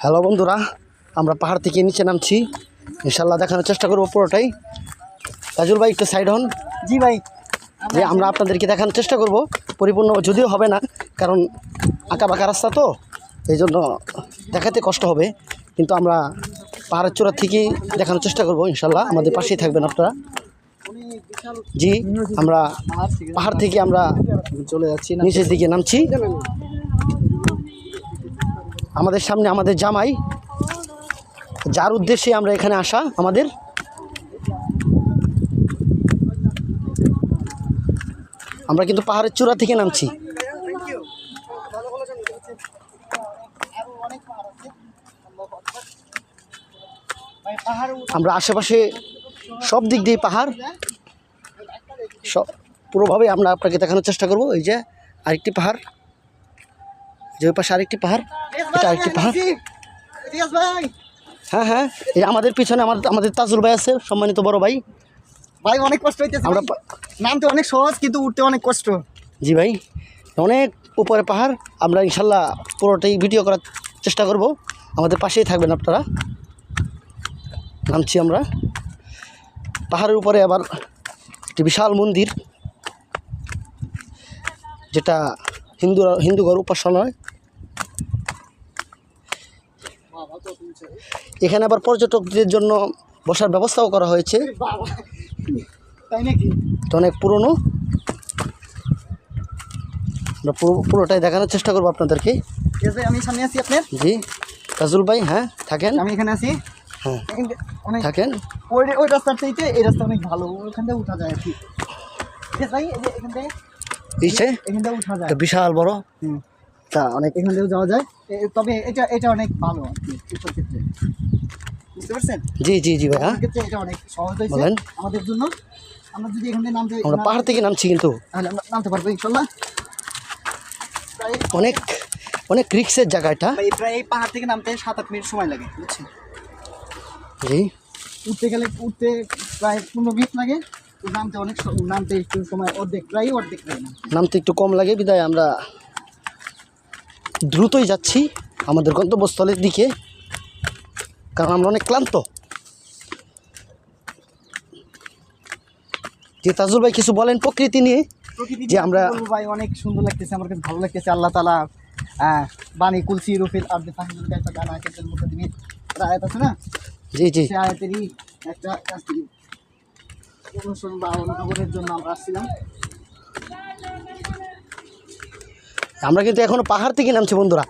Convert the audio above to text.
Hello বন্ধুরা আমরা পাহাড় থেকে নিচে নামছি। ইনশাল্লাহ দেখানোর চেষ্টা করব পুরোটাই। কাজুল ভাই একটু সাইড হন। জি ভাই। যে আমরা আপনাদেরকে দেখানোর চেষ্টা করব পরিপূর্ণ যদিও হবে না কারণ আঁকা বাঁকা রাস্তা তো এই জন্য দেখাতে কষ্ট হবে। কিন্তু আমরা পাহাড়ের চূড়া থেকেই দেখানোর চেষ্টা করব ইনশাল্লাহ আমাদের পাশেই থাকবেন আপনারা। জি আমরা পাহাড় থেকে আমরা চলে যাচ্ছি নিচের দিকে নামছি। আমাদের সামনে আমাদের জামাই। যার উদ্দেশ্যে আমরা এখানে আসা আমাদের। আমরা কিন্তু পাহাড়ের চূড়া থেকে নামছি। আমরা আশেপাশে সব দিক দিয়ে পাহাড়। সব পুরোভাবে আমরা আপনাকে দেখানোর চেষ্টা করব। এই যে আরেকটি পাহাড়। যে ওই পাশে আরেকটি পাহাড় এটা আরেকটি পাহাড়। হ্যাঁ হ্যাঁ এই আমাদের পিছনে আমাদের আমাদের তাজুল ভাই আছে সম্মানিত বড় ভাই। ভাই অনেক কষ্ট হইতেছে আমরা নামতে অনেক সহজ কিন্তু উঠতে অনেক কষ্ট। জি ভাই অনেক উপরে পাহাড় আমরা ইনশাল্লাহ পুরোটাই ভিডিও করার চেষ্টা করব। আমাদের পাশেই থাকবেন আপনারা। নামছি আমরা। পাহাড়ের উপরে আবার একটি বিশাল মন্দির যেটা হিন্দু হিন্দুগর উপাসনায় এখানে আবার পর্যটকদের জন্য বসার ব্যবস্থাও করা হয়েছে। এটা অনেক পুরনো। আমরা পুরো পুরোটাই দেখানোর চেষ্টা করব আপনাদেরকে। আমি সামনে আছি আপনার। জি কাজুল ভাই হ্যাঁ থাকেন? আমি এখানে আছি। হ্যাঁ অনেক থাকেন? ওই ওই রাস্তার চাইতে এই রাস্তা অনেক ভালো। ওখান থেকে উঠা যায় আর কি। ভাই এখান থেকে বিশাল বড়। হুম। তা অনেক এখান থেকেও যাওয়া যায়। তবে এটা এটা অনেক ভালো আর কি ক্ষেত্রে। বুঝতে পারছেন? জি জি জি ভাই হ্যাঁ ক্ষেত্রে এটা অনেক সহজ হয়েছে আমাদের জন্য। আমরা যদি এখান থেকে নামতে আমরা পাহাড় থেকে নামছি কিন্তু। তাহলে আমরা নামতে পারব ইনশাল্লাহ। প্রায় অনেক অনেক রিক্সের জায়গা এটা। প্রায় এই পাহাড় থেকে নামতে সাত আট মিনিট সময় লাগে বুঝছেন? জি। উঠতে গেলে উঠতে প্রায় পনেরো মিনিট লাগে। নামতে অনেক নামতে একটু সময় অর্ধেক প্রায় অর্ধেক লাগে। নামতে একটু কম লাগে বিদায় আমরা দ্রুতই যাচ্ছি আমাদের গন্তব্যস্থলের দিকে কারণ আমরা অনেক ক্লান্ত। যে তাজুল ভাই কিছু বলেন প্রকৃতি নিয়ে যে আমরা- ভাই অনেক সুন্দর লাগতেছে আমার কাছে ভালো লাগতেছে আল্লাহ তালা বাণী কুলসি রুফিল আব্দুল ফাহিমুল একটা গান আছে দিনে আয়াত আছে না? জি জি। আয়াতেরই একটা অনুসরণ বা অনুভবের জন্য আমরা আসছিলাম। আমরা কিন্তু এখনও পাহাড় থেকে নামছি বন্ধুরা।